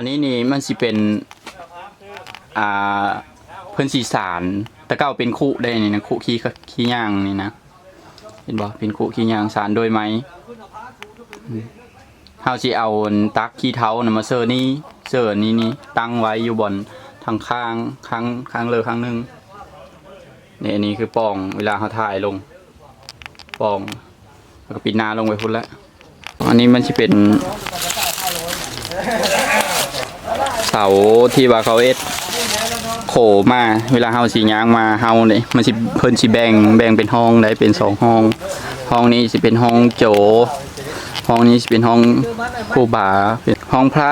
อันนี้นี่มันสิเป็นอ่าเพิ่นสีสารแต่เก้าเป็นคู่ได้นี่นะคู่ขี้ขี้ย่างนี่นะเห็นบ่เป็นคู่ขี้ย่างสารโดยไหมเฮาสิเอาตักขี้เท้านะมาเซอร์นี่เซอร์นี้นี่ตั้งไว้อยู่บนทางข้างข้างข้างเลยข้างหนึงนี่อันนี้คือปองเวลาเขาถ่ายลงปองแล้วก็ปิดหน้าลงไปพุ่นแล้วอันนี้มันสิเป็นาที่ว่าเขาเอ็ดโขมาเวลาเฮาสีย่างมาเฮาเนี่ยมันสิเพิ่นสิแบ่งแบ่งเป็นห้องได้เป็นสองห้อง ห้องนี้สิเป็นห้องโจ ห้องนี้สิเป็นห้องครูบาเป็นห้องพระ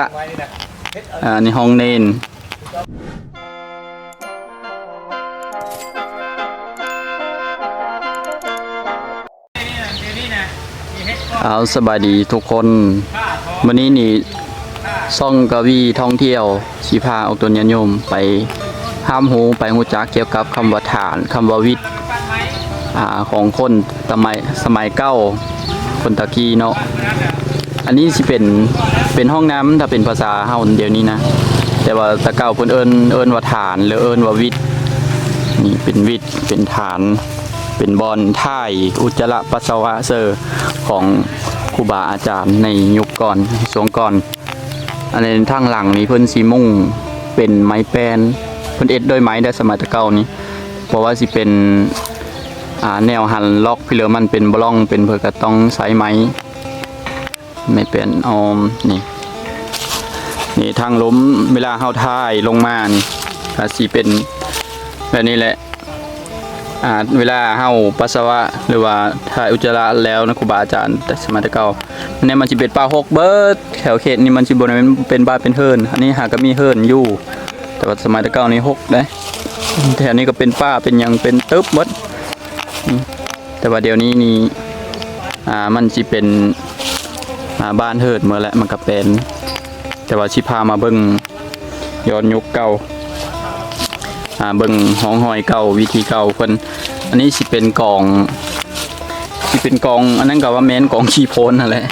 อ่านี่ห้องเนนเอาสบายดีทุกคนวันนี้นี่ ซ่องกะวีท่องเที่ยวสีพาเอาตัวญาติยมไปห้ามหูไปหูจักเกี่ยวกับคำว่าฐานคำว่าวิทย์ของคนสมัยสมัยเก้าคนตะกี้เนาะอันนี้สิเป็นเป็นห้องน้ำถ้าเป็นภาษาเฮาเดี๋ยวนี้นะ แต่ว่าตะเก้าเพิ่นเอินเอินว่าฐาน หรือเอินว่าวิทย์นี่เป็นวิทย์เป็นฐาน เป็นบอลท่ายอุจจาระปัสสาวะเซอร์ของครูบาอาจารย์ในยุคก่อนสวงก่อน อันนี้ทางหลังนี้เพิ่นสีมุ่งเป็นไม้แปนเพิ่นเอ็ดด้วยไม้ได้สมัยตะเก่านี้เพราะว่าสิเป็นอ่าแนวหันล็อกพี่เลอมันเป็นบล่องเป็นเพื่อก็ต้องใช้ไม้ไม่เป็นออมนี่นี่ทางล้มเวลาเฮาท่ายลงมานี่ก็สิเป็นแบบนี้แหละ อ่าเวลาเฮาปัสสาวะหรือว่าถ่ายอุจจาระแล้วนะครูบาอาจารย์แต่สมัยแตะเก่าอันนี้มันจะเป็นปลาหกเบิร์ดแถวเขตนี่มันจะบนเป็นเป็นบ้านเป็นเฮิร์นอันนี้หาก็มีเฮิร์นอยู่ แต่ว่าสมัยตะเก้านี่หกได้แถวนี้ก็เป็นป้าเป็นยังเป็นตึ๊บหมดแต่ว่าเดี๋ยวนี้นี่อ่ามันจะเป็นอ่าบ้านเฮิร์นเมื่อแล้วมันก็เป็น แต่ว่าชิพามาเบิ่งย้อนยุคเก่า เบิ่งห้องหอยเก่าวิธีเก่าเพิ่นอันนี้สิเป็นกล่องที่เป็นกอง อันนั้นก็ว่าแม้นกองขี้โพนนั่นแหละ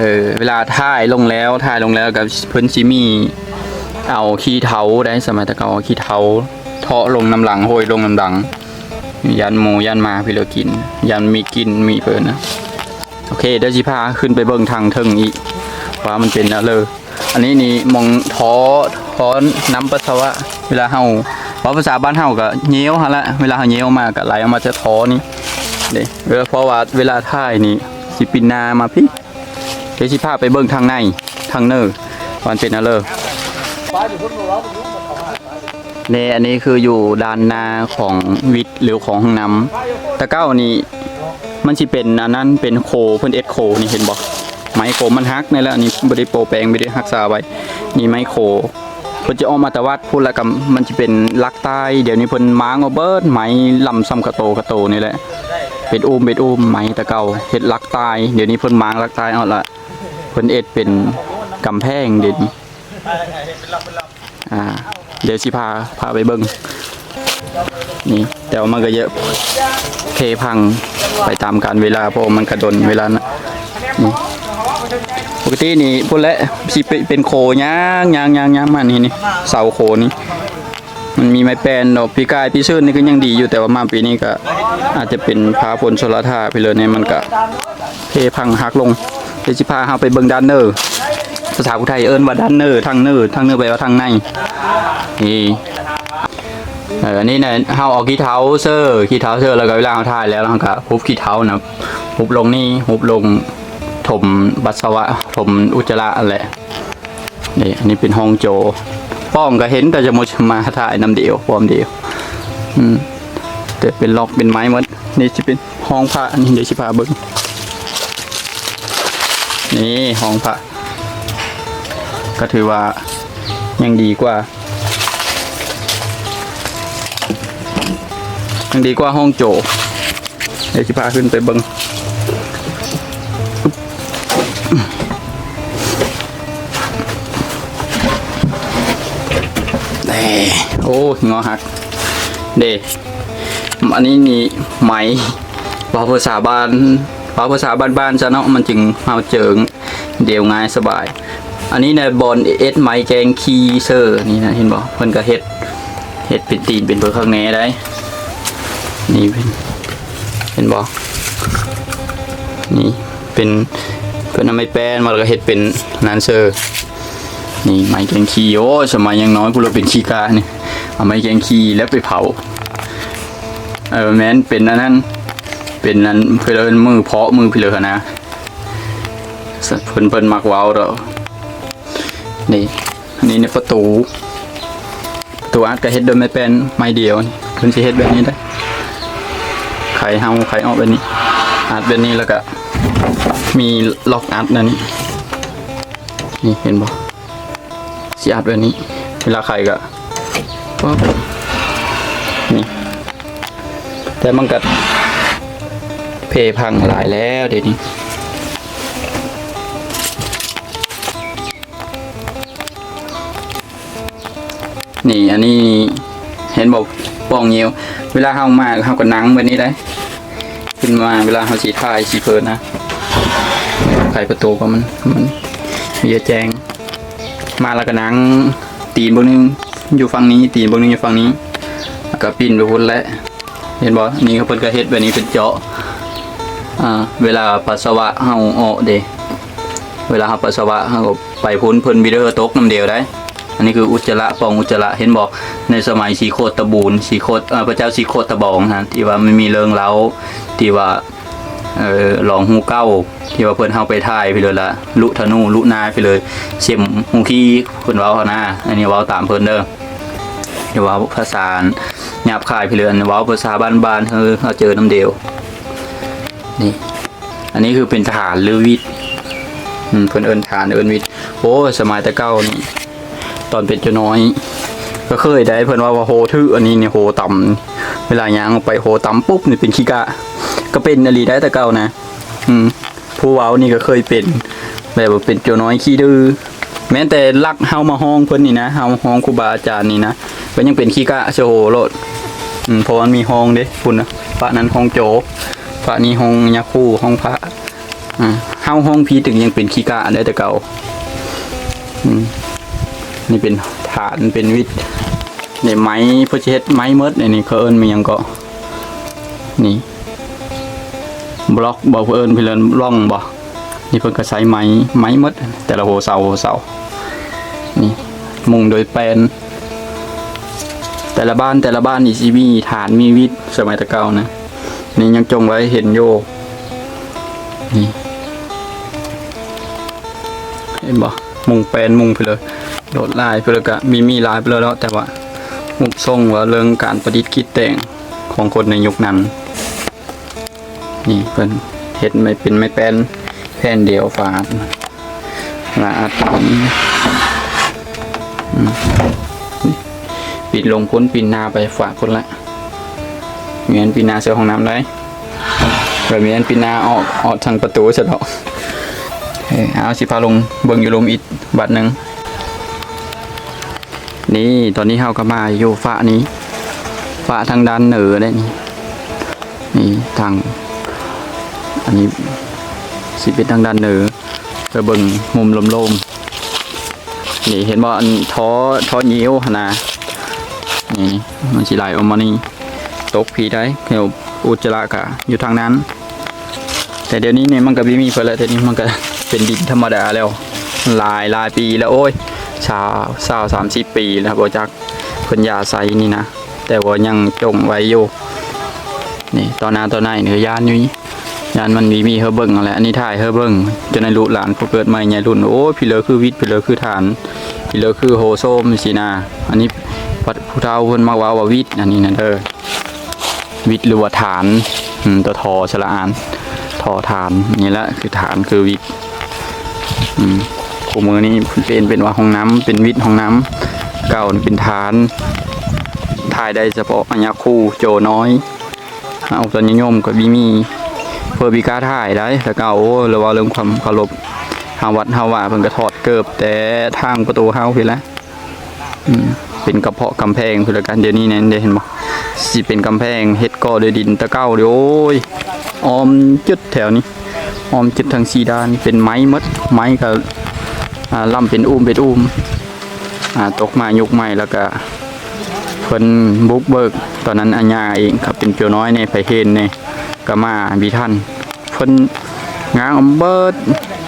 เออเวลาถ่ายลงแล้วถ่ายลงแล้วกับเพิ่นจิมีเอาขี้เถาได้สมัยตะเก่าเอาขี้เถาเทาะลงน้ำหลังโหยลงน้ำหลัง ยันหมูยันมาพี่เลอกิน ยันมีกินมีเพิ่นนะโอเคเดี๋ยวสิพาขึ้นไปเบิ่งทางเทิงอีกว่ามันเป็นอะไรอันนี้นี่มองท้อท้อน้ำปัสสาวะ เวลาเฮา ว่าภาษาบ้านเฮาก็เหนียวหั่นละเวลาเฮาเหนียวมาก็ไหลออกมาจะท้อนี่นี่เวลาเพราะว่าเวลาถ่ายนี่สิปินนามาพี่เดี๋ยวสิพาไปเบิ่งทางในทางเนอร์วันเป็นอะไรนี่อันนี้คืออยู่ด้านหน้าของวิทย์หรือของห้องน้ำตะเก้านี่มันสิเป็นอันนั้นเป็นโคเพิ่นเอ็ดโคนี่เห็นบ่ไม้โคมันฮักนี่แหละอันนี้บ่ได้โปรแปลงบ่ได้รักษาไว้นี่ไม้โค เพิ่นจะออกมาแต่วัดพูดแล้วก็มันสิเป็นลักใต้เดี๋ยวนี้เพิ่นม้างเอาเบิดไหมลำซ้ำกระโตกระโตนี่แหละเป็นอุ้มเป็นอุ้มไหมตะเกาเฮ็ดลักตายเดี๋ยวนี้เพิ่นม้างลักตายเอาละเพิ่นเอ็ดเป็นกำแพงเดี๋ยวนี้อ่าเดี๋ยวสิพาพาไปเบิ่งนี่แต่ว่ามันก็เยอะเพพังไปตามการเวลาเพราะมันกระดนเวลานะนี่ ปกตินี่พุ่นและสิเป็นโคย่างย่างย่างย่างมานี่นี่เสาโคนี่มันมีไม้แปนดอกปีกายปีซื่นนี่ก็ยังดีอยู่แต่ว่ามาปีนี้ก็ อาจจะเป็นพาพลชลธาไปเลยเนี่ยมันก็เพพังหักลงเดี๋ยวสิพาเฮาไปเบิงด้านเนอร์ภาษาไทยเอิ้นว่าด้านเนอร์ทางเนอร์ทางเนอร์แปว่าทางในนี่เอออันนี้เนี่ยเฮาเอาขี้เท้าเซอร์ขี้เท้าเซอร์แล้วก็เวลาเฮาถ่ายแล้วเราก็ฮุบขี้เท้านะฮุบลงนี่ฮุบลง ถมปัสสาวะถมอุจจาระอะไรนี่อันนี้เป็นห้องโจป้องก็เห็นแต่จะมามาถ่ายน้ำเดียวพร้อมเดียวอืมแต่เป็นล็อกเป็นไม้หมดนี่จะเป็นห้องพระอันนี้เดี๋ยวชิพาเบิ้งนี่ห้องพระก็ถือว่ายังดีกว่า ยังดีกว่าห้องโจเดี๋ยวชิพาขึ้นไปเบิ้ง โอ้งอหัก เดอันนี้นี่ไหมว่าภาษาบ้านว่าภาษาบ้านๆซะเนาะมันจึงเอาเจิงเดียวง่ายสบาย อันนี้ในบอลเอสไม้แกงคีเซอร์นี่นะเห็นบ่เพิ่นก็เฮ็ดเฮ็ดเป็นตีนเป็นเบอร์ข้างในได้ นี่เป็นเห็นบ่นี่เป็นเพิ่นเอาไม้แป้นมาแล้วก็เฮ็ดเป็นนานเซอร์ นี่ไม้แกงคีโอ้สมัยยังน้อยพวกเราเป็นขี้กาเนี่ยเอาไม้แกงคีแล้วไปเผาเออแม้นเป็นอันนั้นเป็นนั้นเพื่อนมือเพาะมือเพลือนะเพิ่นเพิ่นมักว้าดอกนี่อันนี้ในประตูประตูอาร์ตก็เฮ็ดโดยไม่เป็นไม้เดียวเพิ่นสิเฮ็ดแบบนี้ได้ไขเฮาไขออกแบบนี้อาร์ตแบบนี้แล้วก็มีล็อกอาร์ตนั่นนี่นี่เห็นบ่ สิอาร์ตแบบนี้ เวลาไขก็ปั๊บนี่แต่มันก็เพพังหลายแล้วเดี๋ยวนี้นี่อันนี้เห็นบอกป้องเงียวเวลาเฮามาเฮาก็นั่งแบบนี้ได้ ขึ้นมาเวลาเฮาสีทายสีเพลินนะไขประตูก็มันมันมีแจ้ง มาแล้วก็นั่งตีนเบางนึงอยู่ฝั่งนี้ ตีนเบางนึงอยู่ฝั่งนี้แล้วก็ปิ้นไปพุ่นแล้วเห็นบ่นี่เขาเพิ่นก็เฮ็ดแบบนี้เป็นเจาะอ่าเวลาปัสสาวะเฮาออกเด้เวลาเฮาปัสสาวะเฮาไปพ้นเพิ่นบิเดอร์ตกน้ำเดียวได้อันนี้คืออุจจาระปองอุจจาระเห็นบอกในสมัยสีโคตตะบูนสีโคตพระเจ้าสีโคตตะบองฮะที่ว่ามันมีเริงเล้าที่ว่า เออหลองหูเก้าที่ว่าเพิ่นเฮาไปถ่ายไปเลยละลุธนูลุนาไปเลยเสียมหูขี้เพิ่นเว้าเฮานะอันนี้เว้าตามเพิ่นเด้ออย่าเว้าภาษาหยาบคายไปเลยอันเว้าภาษาบ้านๆเฮอเราเจอน้ำเดียวนี่ อันนี้คือเป็นทหารหรือวิทย์เพิ่นเอิ้นทหารเอิ้นวิทย์โอ้สมัยแต่เก้านี่ตอนเป็นเจ้าน้อย ก็เคยได้เพิ่นว่าว่าโหทื่ออันนี้เนี่ยโหต่ำเวลาย่างออกไปโหต่ำปุ๊บนี่เป็นขี้กะ ก็เป็นอลีได้แต่เก่านะ อืมผู้เว้านี่ก็เคยเป็น แบบว่าเป็นเจ้าน้อยขี้ดื้อแม้แต่ลักเฮามาห้องเพิ่นนี่นะเฮาห้องครูบาอาจารย์นี่นะก็ยังเป็นขี้กะโชโหโลดอืมเพราะมันมีห้องเด้พุ่นนะพระนั้นห้องโจพระนี้ห้องยาคู่ห้องพระอ่าเฮาห้องพีถึงยังเป็นขี้กะได้แต่เก่าอืมนี่เป็นฐานเป็นวิทย์ในไม้พื่อจะเฮ็ดไม้เมดในนี่เขาเอิ้นมีหยังก็นี่ บล็อกบ่เอิ้นเพิ่นเอิ้นร่องบ่นี่เพิ่นก็ใช้ไม้ไม้มดแต่ละโหเสาโหเสานี่มุงโดยแปลนแต่ละบ้านแต่ละบ้านนี่สิมีฐานมีวิทย์สมัยตะเก่านะนี่ยังจงไว้เห็นโยนี่เห็นบ่มุงแปลนมุงไปเลยโดดลายเพื่อก็มีมีลายไปเลยแล้วแต่ว่ามุกทรงว่าเรื่องการประดิษฐ์คิดแต่งของคนในยุคนั้น นี่เพิ่นเฮ็ดไม่เป็นไม่เป็นแผ่นเดียวฝาดลาอัดนี่ปิดลงพ้นปินนาไปฝากคนละเมียนปินนาเสือห้องน้ำได้แบบเมียนปินนาออกออกทางประตูเสร็จแล้วเอ้ยเอาสิพาลงเบิ่งอยู่ลมอีกบัดหนึ่งนี่ตอนนี้เฮาก็มาอยู่ฝานี้ฝาทางด้านเหนือได้นี่นี่ทาง อันนี้สิเป็นทางด้านเหนือไปเบิ่งมุมลมๆนี่เห็นบ่อันท้อท้อเยิ้วนะนี่มันสิไหลออกมานี่ตกผีได้เดี๋ยวอุจจาระกะอยู่ทางนั้น แต่เดี๋ยวนี้เนี่ยมันก็บ่มีเพิ่นแล้วแต่นี้มันก็เป็นดินธรรมดาแล้วหลายหลายปีแล้วโอ้ยชาวสาวสามสิบปีแล้วบ่จักเพิ่นยาใสนี่นะ แต่ว่ายังจงไว้อยู่นี่ตอนนาตอนไหนเนื้อยานอยู่นี่ ยานมันมีมีเฮอเบิ่งอะไรอันนี้ถ่ายเฮอเบิ่งจนในลูกหลานผู้เกิดใหม่ใหญ่รุ่นโอ้พี่เลอคือวิทย์พี่เลอคือฐานพี่เลอคือโฮโซมสินะอันนี้พัดผู้เฒ่าเพิ่นมาว่าว่าวิทย์อันนี้นั่นเด้อวิทย์หรือว่าฐานตัวทอชลานทอฐานนี่แหละคือฐานคือวิทย์อืมคู่มือนี่เป็นเป็นว่าห้องน้ำเป็นวิทย์ห้องน้ำเก่าเป็นฐานถ่ายได้เฉพาะอัญญาคู่โจน้อยเอาตอนนิยมกับบีมี เพื่อบีก้าถ่ายได้แล้วก็เอาหรือว่าเรื่องความเคารพหาวัดหาว่าเพิ่นก็ถอดเกิบแต่ทางประตูเฮาพี่ละเป็นกระเพาะกำแพงคือกันเดี๋ยวนี้เนี่ยเดี๋ยวเห็นบ่สิเป็นกำแพงเฮ็ดก่อด้วยดินตะเก้าเดี๋ยวโอ้ยออมจุดแถวนี้ออมจุดทางสีด้านเป็นไม้มดไม้ก็ล่ำเป็นอุ้มเป็นอุ้มตกมายุกใหม่แล้วก็เพิ่นบุกเบิกตอนนั้นอาญาเองครับเป็นเปียวน้อยเนี่ยไปเห็นเนี่ย ก็มาบีท่านเพิ่นงางอมเบิด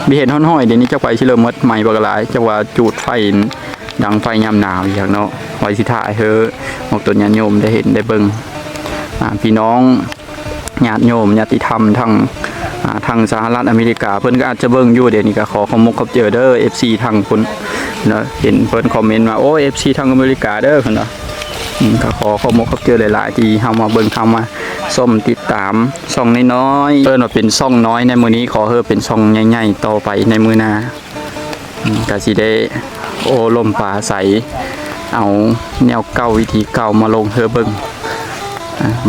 บีเห็นห้อนห้อยเดี๋ยวนี้เจ้าไปชิเริ่มมดใหม่บักหลายเจ้าว่าจูดไฟดังไฟยามหนาวอย่างเนาะไว้สิถ่ายเฮอหมกตนญาติโยมได้เห็นได้เบิ่งอ่าพี่น้องญาติโยมญาติธรรมทั้งทางสหรัฐอเมริกาเพิ่นก็อาจจะเบิ่งอยู่เดี๋ยวนี้ก็ขอขอมกขอบเจอเด้อ FC ทางคุณเนาะเห็นเพิ่นคอมเมนต์มาโอ้ FC ทางอเมริกาเด้อเพิ่นเนาะ ก็ขอขอมกขอบเจอหลาย ๆ ที่เฮามาเบิ่งเฮามาส้มติดตามช่องน้อยๆเพิ่นว่าเป็นช่องน้อยในมื้อนี้ขอเฮอเป็นช่องใหญ่ๆต่อไปในมื้อหน้าก็สิได้โอ้ลมป่าใส เอาแนวเก่าวิธีเก่ามาลงเฮอเบิ่ง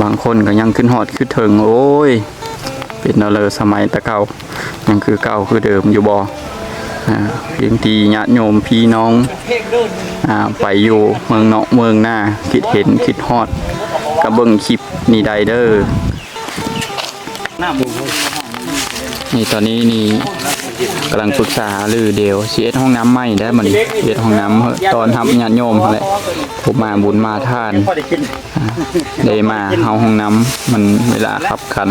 บางคนก็ยังขึ้นฮอดขึ้นเถึงโอ้ย เป็นเอาเลยสมัยตะเก่ายังคือเก่าคือเดิมอยู่บ่อ่า เพียงทีญาติโยมพี่น้องอไปอยู่เมืองนาะเมืองหน้าคิดเห็นคิดฮอดกระเบิ่งคลิปนี่ไดเด้อนี่ตอนนี้นี่กำลังปรึกษาหรือเดียวเอ็ดห้องน้ำใหม่ได้มันเอ็ดห้องน้ำตอนทำญาติโยมนั่นแหละผมมาบุญมาทานได้มาเฮาห้องน้ำมันเวลาขับขัน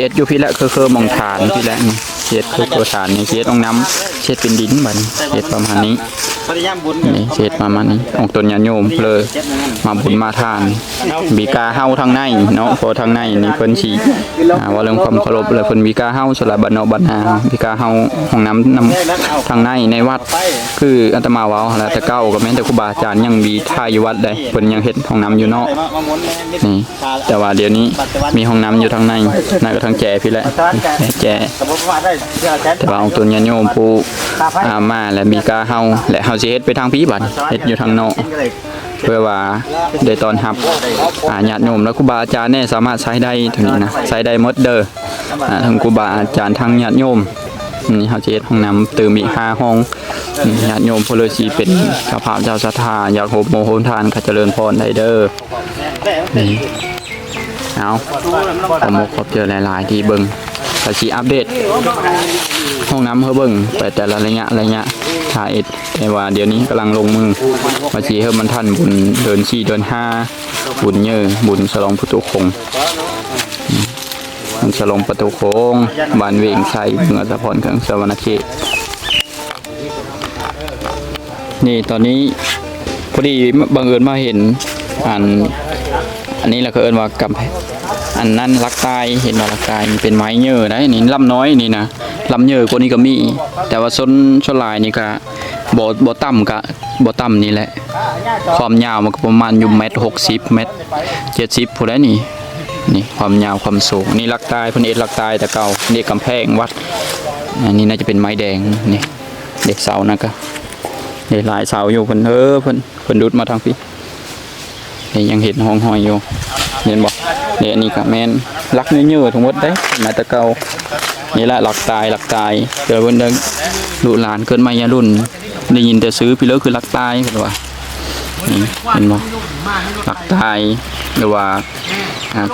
เอ็ดอยู่พี่ละคือคือมองฐานพี่ละนี่ เอ็ดคือคือฐานนี่เอ็ดองน้ำเช็ดเป็นดินบัดนี้เช็ดประมาณนี้นี่เช็ดประมาณนี้องตนญาโยมเลยมาบุญมาทาน บีกาเฮาทางในเนาะพอทางในนี่เพิ่นสิอ่าว่าเรื่องความเคารพแล้วเพิ่นบีกาเฮาสละบัดเนาะบัดนาบีกาเฮาห้องน้ำนำทางในในวัด คืออาตมาเว้าแหละแต่เก่าก็แม่นแต่ครูบาอาจารย์ยังมีท่าอยู่วัดได้เพิ่นยังเฮ็ดห้องน้ำอยู่เนาะนี่แต่ว่าเดี๋ยวนี้มีห้องน้ำอยู่ทางในน่าก็ทางแจพี่แหละแจสมมติว่าได้เชื่อแต่ว่าองค์ตุนญาติโยมผู้อามาและมีกาเฮาและเฮาสิเฮ็ดไปทางพี่บัดเฮ็ดอยู่ทางนอกเพื่อว่าได้ตอนรับอาญาติโยมและครูบาอาจารย์เนี่ยสามารถใช้ได้เท่านี้นะใช้ได้หมดเด้ออ่าทั้งครูบาอาจารย์ทั้งญาติโยมนี่เฮาสิเฮ็ดห้องน้ำเติมอีกห้าห้องญาติโยมพลสีเป็นเจ้าภาพเจ้าศรัทธาอยากโหบโมโหทานขเจริญพรได้เด้อนี่เอาขอมกขอบเจอหลาย ๆ ที่เบิ่ง ก็สิอัปเดตห้องน้ำเฮาเบิ่งไปแต่ละระยะระยะถ่ายเอ็ดแต่ว่าเดี๋ยวนี้กำลังลงมือมาสีเฮามันทันบุญเดินสี่เดินห้าบุญเยอะบุญฉลองประตูคงมบุญฉลองประตูโคงบ้านเวงชัยเมืองอัสสพรเของสวรรณเขตนี่ตอนนี้พอดีบังเอิญมาเห็นอันอันนี้เราก็เอิ้นว่ากำแพง อันนั้นลักตายเห็นว่าลักตายมันเป็นไม้เยอะได้นี่ลำน้อยนี่นะลำเยอะกว่านี้ก็มี แต่ว่าส้นส้นลายนี่ก็บ่บ่ต่ำก็บ่ต่ำนี่แหละ ความยาวมันก็ประมาณอยู่เมตรหกสิบเมตรเจ็ดสิบผู้ได้นี่นี่ความยาวความสูงนี่ลักตายพนเอ็ดลักตายแต่เก่านี่กำแพงวัดอันนี้น่าจะเป็นไม้แดงนี่เด็กเสานะก็นี่หลายเสาอยู่เพิ่นเออเพิ่นเพิ่นดุดมาทางพี่ ยังเห็นห้องหอยอยู่เห็นบ่เนี่ยอันนี่ก็แมนรักเนื้อๆทั้งหมดได้มาต่เกานี่แหละหลักตายหลักตายเกิดวันเดิงลูกหลานเกิดมายารุ่น ได้ยินแต่ซื้อพี่เลิกคือหลักตายเพิ่นว่านี่เห็นบ่หลักตายหรือว่า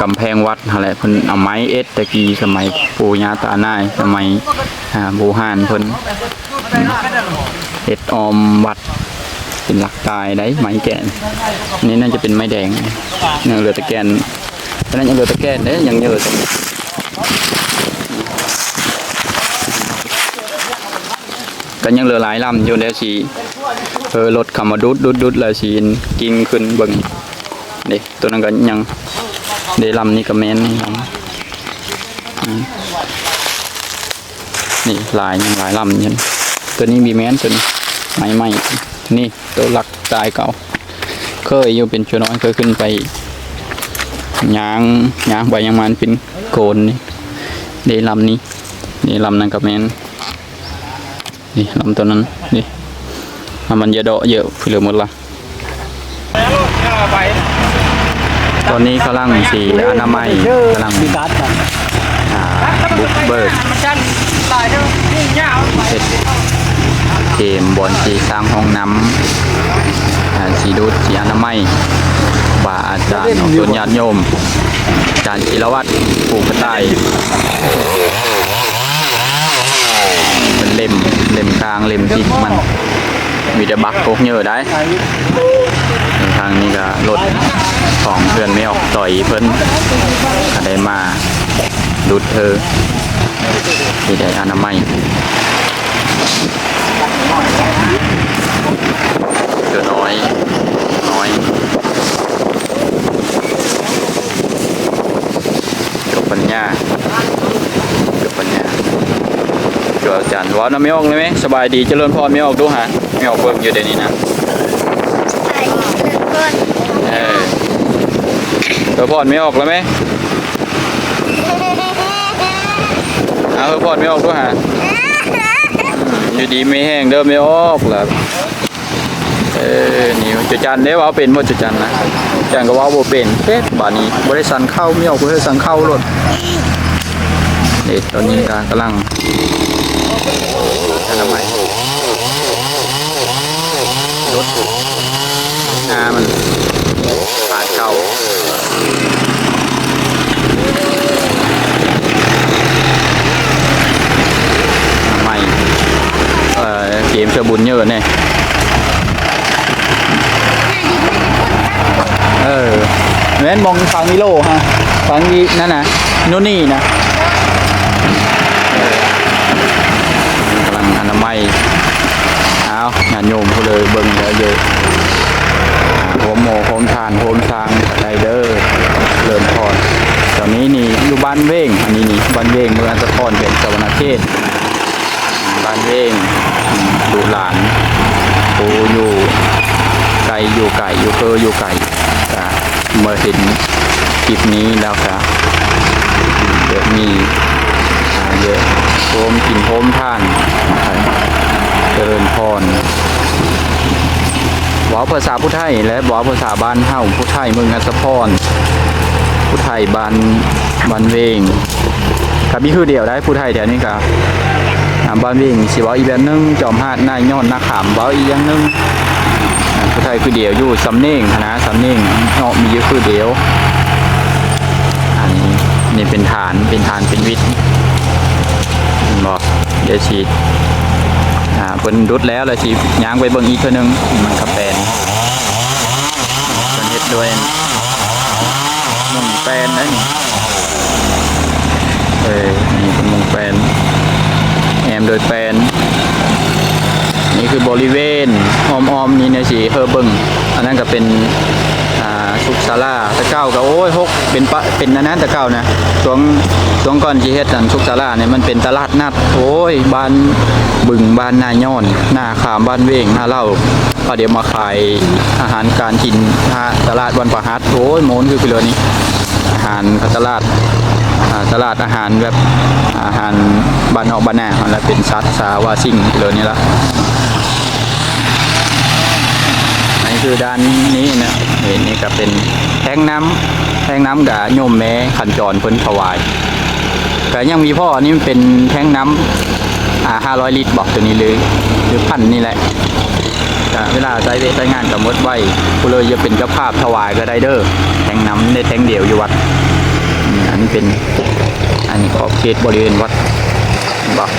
กำแพงวัดอะไรเพิ่นเอาไม้เอ็ดตะกี้สมัยปู่ย่าตานายสมัยโบราณเพิ่นเอ็ดออมวัด เป็นหลักตายได้ไม้แกนนนี่น่าจะเป็นไม้แดงยังเหลือตะแกนเพราะนั้นยังเหลือตะแกนเด้ยังเยอะก็ยังเหลือหลายลำอยู่แล้วสีเออรถขับมาดุดดุดดุดแล้วสีกิ่งขึ้นเบิ่งเด็กตัวนั้นก็ยังเดลำนี่ก็แม่นนี่ลำนี่หลายยังหลายลำยันตัวนี้มีแมนตัวนี้ไม้ไม้ นี่ตัวหลักตายเก่า เคยอยู่เป็นชัวน้อยเคยขึ้นไปยางยางใบยางมันเป็นโกนนี่เดลำนี้นี่ลำนั้นกับแมนนี่ลำตัวนั้นนี่มันเยอะดาะเยอะเพื่อหมดละตอนนี้กำลังสีอนามัยกำลังบุกเบิกเสร็จ เกมบอลสีสร้างห้องน้ำสีดูดสีอนามัยบาอาจารย์ของตุนญาติโยม อาจารย์จิรวัตรปูกระต่ายเป็นเล่มเล่มกลางเล่มติดมัน มีแต่บักพกเยอะได้ ทางนี้ก็รถของเพื่อนไม่ออกต่อยเพิ่นก็ได้มาดุดเธอที่ได้อนามัย เดี๋ยวน้อย น้อยเกี่ยวปัญญาเกี่ยวปัญญาเกี่ยวอาจารย์ว่าน้ำไม่ออกเลยไหมสบายดีเจริญพรไม่ออกดูฮะไม่ออกเบิ่งอยู่เดี๋ยวนี้นะใช่เลิกก่อนเออเออพรไม่ออกแล้วไหมเอาเออพรไม่ออกดูฮะ อยู่ดีไม่แห้งเดิมไม่ออกแล้วเออนี่จุจันได้ว่าเป็นบ่จุจันนะจันก็ว่าบ่เป็นเพ็ดบานี้บ่ได้สั่นเข้าไม่ออกบ่ได้สั่นเข้ารถเด็ดตอนนี้กำลังอนามัยรถหน้ามันปาดเก่าอนามัยเอ่ อเกมเสือบุญเยอะแน่เออแม่นมองฟังนิโลฮะฟังนี้นั่นนะโน่นนี่นะกำลังอนามัยเอางานโยมเขาเลยเบิ่งเยอะเยอะๆหัวโมโฮมทานโฮมทางไดเดอร์เริ่มพอนตอนนี้นี่อยู่บ้านเว้งอันนี้นี่บ้านเว้งเมืองอันสะพรเป็นสวรรณเขตบ้านเว้งดูหลานปูอยู่ไก่อยู่ไก่อยู่เกออยู่ไก่ก็เมื่อเห็นคลิปนี้แล้วก็เยอะมีเยอะโฮมกินโฮมท่านเจริญพรว้าภาษาผู้ไทยและว้าภาษาบ้านเฮาผู้ไทยเมืองอัสะพรผู้ไทยบ้านบ้านเวงกับมีคือเดียวได้ผู้ไทยแถวนี้กับ บ้านเวงสิเว้าอีแบบหนึงจอมหาดนายยอดนาขามเว้าอีอย่างหนึงอ่าผู้ไทยคือเดียวอยู่สำเนียงนะสำเนียงเนาะมีอยู่คือเดียวอันนี้นี่เป็นฐานเป็นฐานเป็นวิทย์บอกเดี๋ยวฉีดอ่าเพิ่นดุดแล้วเลยสิย่างไปเบิ่งอีกเทื่อนึงมันก็เป็นเพิ่นเฮ็ดด้วยมุงแปนนะนี่เอ้ยนี่เป็นมุง มโดยแปนนี่คือบริเวณอ้อมๆนี่เนี่ยสิเฮอเบิงอันนั้นก็เป็นอ่าสุกศาลาตะเก้าก็โอ้ยหกเป็นปะเป็นอันนั้นตะเก้านะช่วงช่วงก่อนสิเฮ็ดอันสุกศาลาเนี่ยมันเป็นตลาดนัดโอ้ยบ้านบึงบ้านนาย้อนหน้าขามบ้านเวงหน้าเล่าพอเดี๋ยวมาขายอาหารการกินตลาดวันประหัสโอ้ยโมนคือคือเรือนี้อาหารตลาด ตลาดอาหารแบบอาหารบ้านนอกบ้านนาแล้วเป็นซัดสาวาซิ่งคือเรือนี้ละอันนี้คือด้านนี้นะเห็นนี่ก็เป็นแทงน้ำแทงน้ำกับโยมแม่ขันจรเพิ่นถวายก็ยังมีพ่ออันนี้มันเป็นแท้งน้ำอ่าห้าร้อยลิตรบอกตัวนี้เลยหรือพันนี่แหละเวลาใช้เวใช้งานกับมดไว้ผู้เลยจะเป็นเจ้าภาพถวายก็ได้เด้อแท้งน้ำในแท้งเดียวอยู่วัด นนี้เป็นอันนี้ขอบเขตบริเวณวัดบอก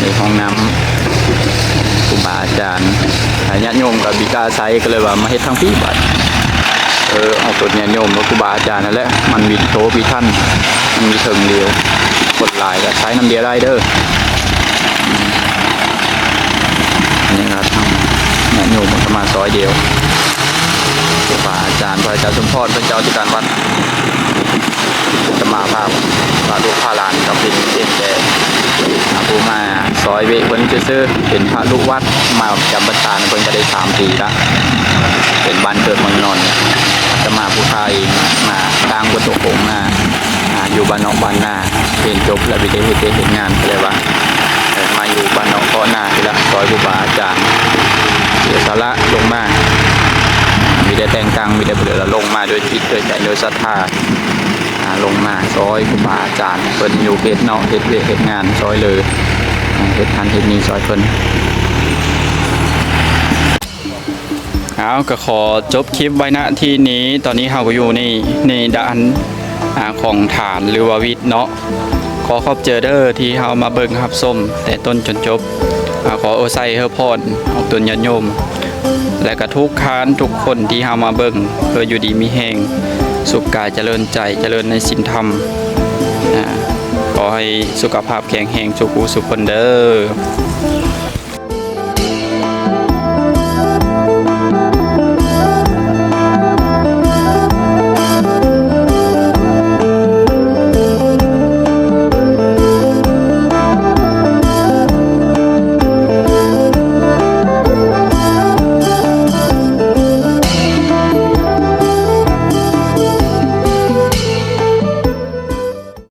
ในห้องน้ำครูบาอาจารย์อาญาติโยมกับบิกาไซก็เลยว่ามาเฮ็ดทางพี่บัดเออเอาตัวเนี่ยโยมกับครูบาอาจารย์นั่นแหละมันวินโตวิท่านมันมีเถิงเดียวกดลายก็ใช้น้ำเดียวได้เด้ออันนี้ครับทำเนี่ยโยมมันก็มาณซอยเดียวครูบาอาจารย์พระอาจารย์สมพรพระเจ้าที่การวัด จะมาภาพพระลูกพระลานกับเป็นเป็นแต่อาผู้มาซอยเวะเพิ่นซื่อเป็นพระลูกวัดมาจำพรรษาเพิ่นก็ได้สามปีละเป็นบ้านเกิดเมืองนอนจะมาผู้ไทยมาตั้งบนโต๊ะผมมาอยู่บ้านนอกบ้านนาเรียนจบแล้วไปได้เฮ็ดเฮ็ดงานเลยว่ามาอยู่บ้านนอกก็นาทีละซอยครูบาอาจารย์เสียสาระลงมามีแต่แต่งตังมีแต่เปลือแล้วลงมาโดยจิตโดยใจโดยศรัทธา ลงมาซอยครูบาอาจารย์เพิ่นอยู่เฮ็ดเนาะเฮ็ดเวทเฮ็ดงานซอยเลยเฮ็ดทันเฮ็ดนี้ซอยเพิ่นเอาก็ขอจบคลิปไว้ณที่นี้ตอนนี้เราก็อยู่ในในด้านอาของฐานหรือว่าวิทย์เนาะขอขอบเจอเด้อที่เฮามาเบิ่งรับส้มแต่ต้นจนจบอขอโอไซเฮอพรออกตนญาติโยม และก็ทุกค้านทุกคนที่เฮามาเบิ่งเพื่ออยู่ดีมีแหง สุขกายเจริญใจเจริญในศีลธรรมขอให้สุขภาพแข็งแรงสุขูสุขคนเด้อ